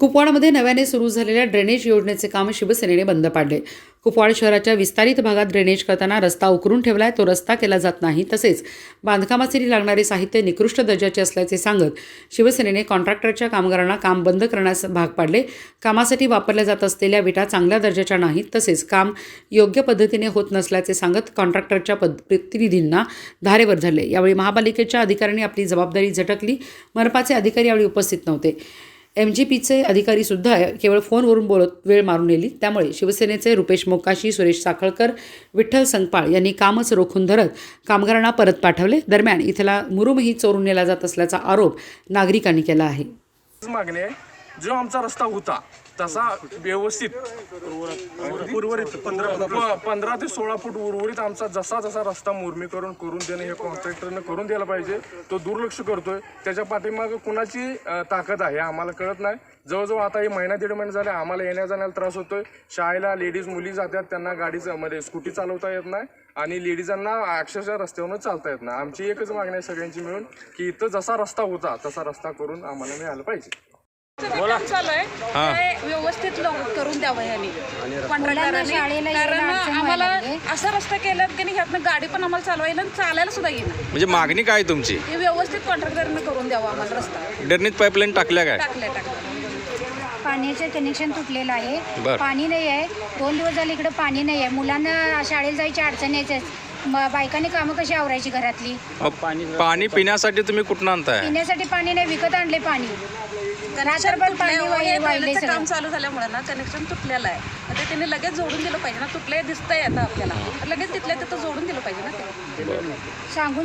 कुपवाडमध्ये नव्याने सुरू झालेल्या ड्रेनेज योजनेचे काम शिवसेनेने बंद पाडले. कुपवाड शहराच्या विस्तारित भागात ड्रेनेज करताना रस्ता उकरून ठेवलाय तो रस्ता केला जात नाही. तसेच बांधकामासाठी लागणारे साहित्य निकृष्ट दर्जाचे असल्याचे सांगत शिवसेनेने कॉन्ट्रॅक्टरच्या कामगारांना काम बंद करण्यास भाग पाडले. कामासाठी वापरल्या जात असलेल्या विटा चांगल्या दर्जाच्या नाहीत तसेच काम योग्य पद्धतीने होत नसल्याचे सांगत कॉन्ट्रॅक्टरच्या पद प्रतिनिधींना धारेवर धरले. यावेळी महापालिकेच्या अधिकाऱ्यांनी आपली जबाबदारी झटकली. मनपाचे अधिकारी यावेळी उपस्थित नव्हते. एम जी पीचे अधिकारी सुद्धा केवळ फोनवरून बोलत वेळ मारून नेली. त्यामुळे शिवसेनेचे रुपेश मोकाशी सुरेश साखळकर विठ्ठल संगपाळ यांनी कामच रोखून धरत कामगारांना परत पाठवले. दरम्यान इथला मुरुमही चोरून नेला जात असल्याचा आरोप नागरिकांनी केला आहे. मागणी आहे. जो आमचा रस्ता होता तसा व्यवस्थित उर्वरित पंधरा पंधरा ते सोळा फूट उर्वरित आमचा जसा जसा रस्ता मुरमी करून करून देणे हे कॉन्ट्रॅक्टरनं करून द्यायला पाहिजे तो दुर्लक्ष करतोय. त्याच्या पाठीमागे कुणाची ताकद आहे आम्हाला कळत नाही. जवळजवळ आता हे महिना दीड महिने झाले आम्हाला येण्या जाण्याला त्रास होतोय. शाळेला लेडीज मुली जातात त्यांना गाडीचं म्हणजे स्कूटी चालवता येत नाही आणि लेडीजांना अक्षरशः रस्त्यावरून चालता येत नाही. आमची एकच मागणी आहे सगळ्यांची मिळून की इथं जसा रस्ता होता तसा रस्ता करून आम्हाला मिळाला पाहिजे. काम चालू आहे. ते व्यवस्थित करून द्यावं ह्यांनी. शाळेला यायला कारण अडचण आम्हाला लागली. असा रस्ता केला की नाही ह्यातनं गाडी पण आम्हाला चालवायला आणि चालायला सुद्धा येणार म्हणजे मागणी काय तुमची? हे व्यवस्थित कॉन्ट्रॅक्टरने करून द्यावा आम्हाला रस्ता. डरणीत पाईपलाईन टाकल्या काय? पाण्याचं कनेक्शन तुटलेलं आहे. पाणी नाही आहे. दोन दिवस झाले इकडे पाणी नाही आहे. मुलांना शाळेला जायची अडचण यायचं म- बायकांनी कामं कशी आवरायची घरातली? मग पाणी पिण्यासाठी तुम्ही कुठून आणताय? पिण्यासाठी पाणी नाही विकत आणले पाणी. रात्रभर पाणी वाहिले वाहिले टॉयलेटचं काम सगळं चालू झाल्यामुळे ना कनेक्शन तुटलेलं आहे. मग ते त्यांनी लगेच जोडून दिलं पाहिजे ना तुटले दिसतंय आता आपल्याला. लगेच तिथल्या तिथं जोडून दिलं पाहिजे ना ते. सांगून